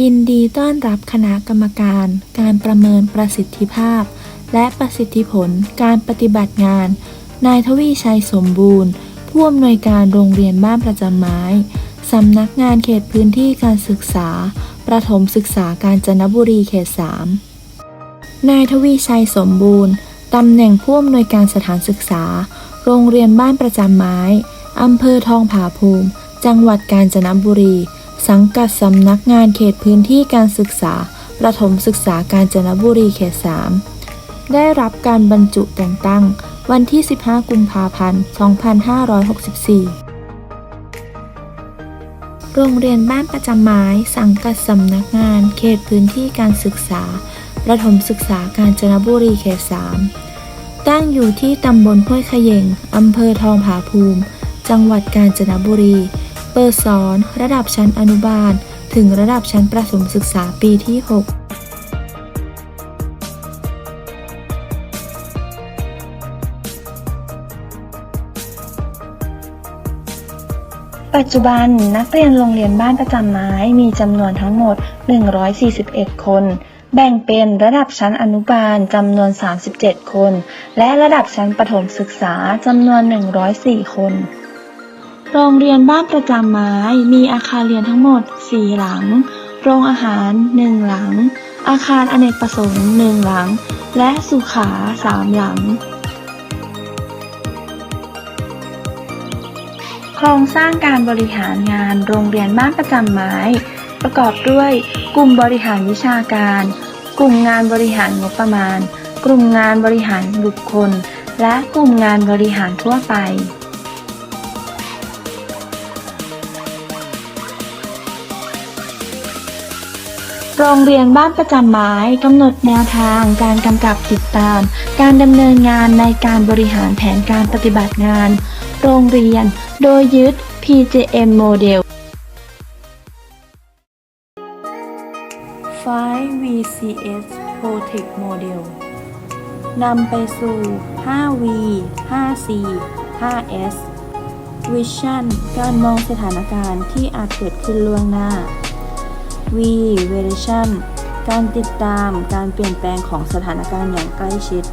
ยินดีต้อนรับคณะกรรมการ การประเมินประสิทธิภาพ และประสิทธิผลการปฏิบัติงาน นายทวีชัยสมบูรณ์ ผู้อำนวยการโรงเรียนบ้านประจำไม้สำนักงานเขตพื้นที่การศึกษา ประถมศึกษาการจนบุรีเขต 3 นายทวีชัยสมบูรณ์ตำแหน่งผู้อำนวยการสถานศึกษา โรงเรียนบ้านประจำไม้อำเภอทองผาภูมิ จังหวัดกาญจนบุรี สังกัดสำนักงานเขตพื้นที่การศึกษา ประถมศึกษาการจนบุรีเขต 3 ได้รับการบรรจุแต่งตั้ง วันที่ 15 กุมภาพันธ์ 2564 โรงเรียนบ้านประจำไม้ สังกัดสำนักงานเขตพื้นที่การศึกษา ประถมศึกษาการจนบุรีเขต 3 ตั้งอยู่ที่ตำบลห้วยขยงอำเภอทองผาภูมิ จังหวัดกาญจนบุรี เปิดสอนระดับชั้นอนุบาล ถึงระดับชั้นประถมศึกษาปีที่ 6ปัจจุบันนักเรียนโรงเรียนบ้านประจำไม้มีจำนวนทั้งหมด 141 คน แบ่งเป็นระดับชั้นอนุบาลจำนวน 37 คน และระดับชั้นประถมศึกษาจำนวน 104 คน โรงเรียนบ้านประจำไม้มีอาคารเรียนทั้งหมด 4 หลัง โรงอาหาร 1 หลัง อาคารอเนกประสงค์1หลัง และสุขา 3 หลัง โครงสร้างการบริหารงานโรงเรียนบ้านประจำไม้ ประกอบด้วย กลุ่มบริหารวิชาการ กลุ่มงานบริหารงบประมาณ กลุ่มงานบริหารบุคคล และกลุ่มงานบริหารทั่วไป โรงเรียนบ้านประจำไม้กำหนดแนวทางการกำกับติดตาม การดำเนินงานในการบริหารแผนการปฏิบัติงาน โรงเรียนโดยยึด PJM โมเดล5 VCS Protect Model นำไปสู่ 5V 5C 5S Vision การมองสถานการณ์ที่อาจเกิดขึ้นล่วงหน้า V Variation การติดตามการเปลี่ยนแปลงของสถานการณ์อย่างใกล้ชิด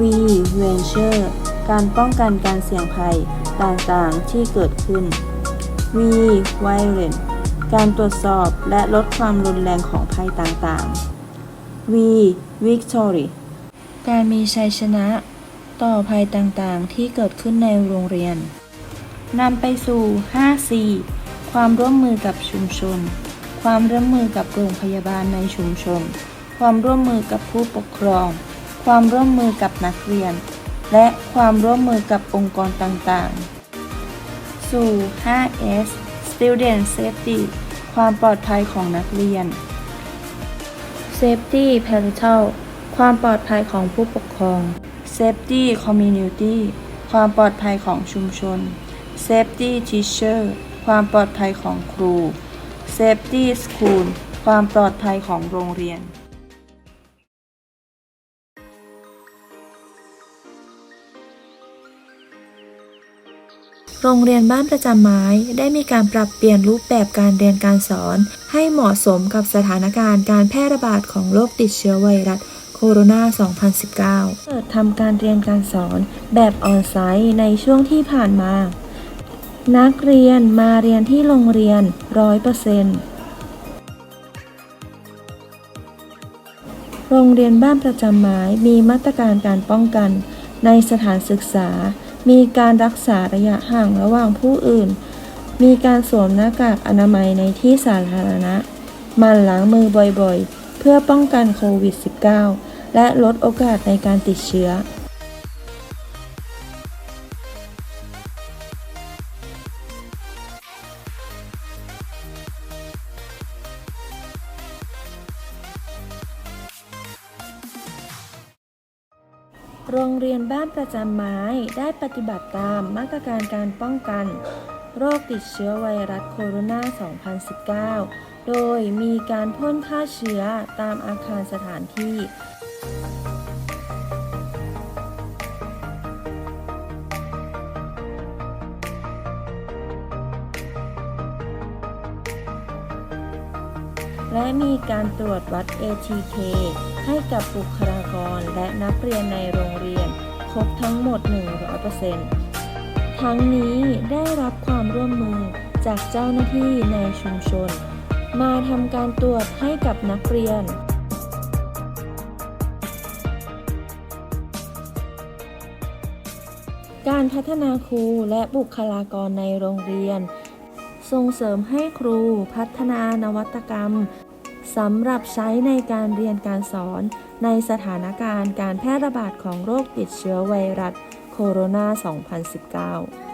V Venture การป้องกันการเสี่ยงภัยต่างๆที่เกิดขึ้น V Violent การตรวจสอบและลดความรุนแรงของภัยต่างๆ V Victory การมีชัยชนะต่อภัยต่างๆ ที่เกิดขึ้นในโรงเรียนนำไปสู่ 5C ความร่วมมือกับชุมชน ความร่วมมือกับโรงพยาบาลในชุมชน ความร่วมมือกับผู้ปกครอง ความร่วมมือกับนักเรียน และความร่วมมือกับองค์กรต่างๆ สู่ 5S Student Safety ความปลอดภัยของนักเรียน Safety Parental ความปลอดภัยของผู้ปกครอง Safety Community ความปลอดภัยของชุมชน Safety Teacher ความปลอดภัยของครู Safety School ความปลอดภัยของโรงเรียน โรงเรียนบ้านประจำไม้ได้มีการปรับเปลี่ยนรูปแบบการเรียนการสอน ให้เหมาะสมกับสถานการณ์การแพร่ระบาดของโรคติดเชื้อไวรัสโคโรนา 2019 เปิดทำการเรียนการสอนแบบออนไซต์ในช่วงที่ผ่านมา นักเรียนมาเรียนที่โรงเรียน100%โรงเรียนบ้านประจำไม้มีมาตรการการป้องกัน ในสถานศึกษา มีการรักษาระยะห่างระหว่างผู้อื่น มีการสวมหน้ากากอนามัยในที่สาธารณะ มันล้างมือบ่อยๆ เพื่อป้องกันโควิด -19 และลดโอกาสในการติดเชื้อ โรงเรียนบ้านประจำไม้ได้ปฏิบัติตามมาตรการการป้องกัน โรคติดเชื้อไวรัสโคโรนา 2019 โดยมีการพ่นฆ่าเชื้อตามอาคารสถานที่และมีการตรวจวัด ATK ให้กับบุคลากรและนักเรียนในโรงเรียน ครบทั้งหมด 100%ทั้งนี้ได้รับความร่วมมือจากเจ้าหน้าที่ในชุมชน มาทำการตรวจให้กับนักเรียนการพัฒนาครูและบุคลากรในโรงเรียน ส่งเสริมให้ครูพัฒนานวัตกรรม สำหรับใช้ในการเรียนการสอน ในสถานการณ์การแพร่ระบาดของโรคติดเชื้อไวรัสโคโรนา 2019